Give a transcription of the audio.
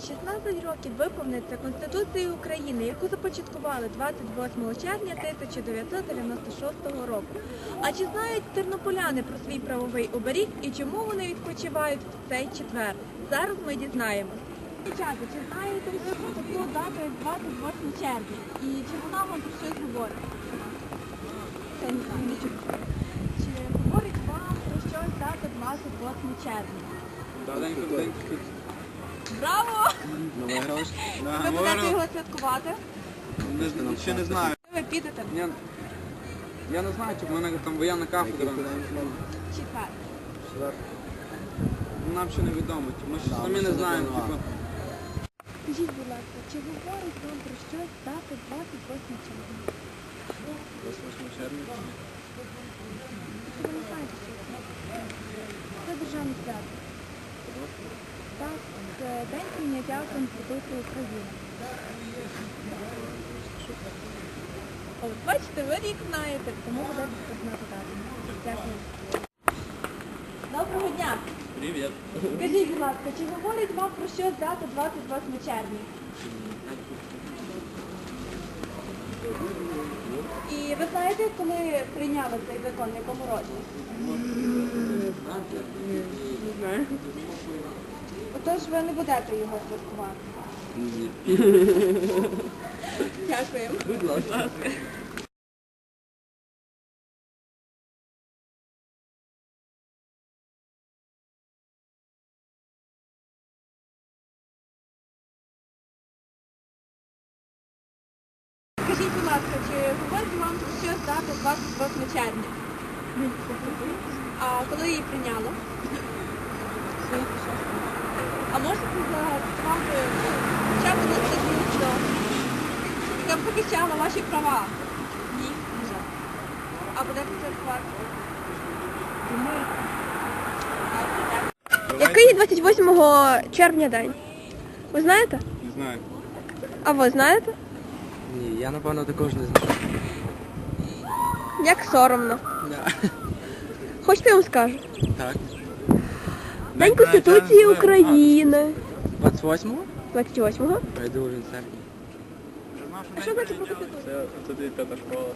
16 років виповниться Конституції України, яку започаткували 28 червня 1996 року. А чи знають тернополяни про свій правовий оберіг і чому вони відпочивають в цей четвер? Зараз ми дізнаємось. Чи знаєте ви про таку дату як 28 червня? І чи вона вам про щось говорить? Чи говорить вам про щось дата 28 червня? Браво! Ви будете його святкувати? Не, зна- ще не знаю. Ви підете Я, я не знаю, чи в мене там воєнна кафедра. в четвер. Нам ще не відомо. Ми ще самі не знаємо. Типу, Скажіть, будь ласка, чи говорить вам про щось дата 28 червня? 28 червня. Чи ви не знаєте, що це? Це державне свято. Так, це день прийняття Конституції України. От, бачите, ви рік знаєте, тому будете знати дату. Дякую. Доброго дня! Привіт. Скажіть, будь ласка, чи говорить вам про щось дата 28 червня? І ви знаєте, коли прийняли цей закон, в якому році? не знаю. Отож ви не будете його святкувати. Ні. Дякуємо. Будь ласка. Скажіть, будь ласка, чи говорить вам про щось дата 28 червня? А коли її прийняли? Можете зафіксувати хоча б на статтю, яка б захищала ваші права? Ні, вже. А будете святкувати? Який 28 червня день? Ви знаєте? Не знаю. А ви знаєте? Ні, я напевно також не знаю. Як соромно. Хочете я вам скажу? Так. День Конституції України. 28-го? 28-го. Я йду він серпні. А що значить про Конституцію? Це тоді п'ята школа.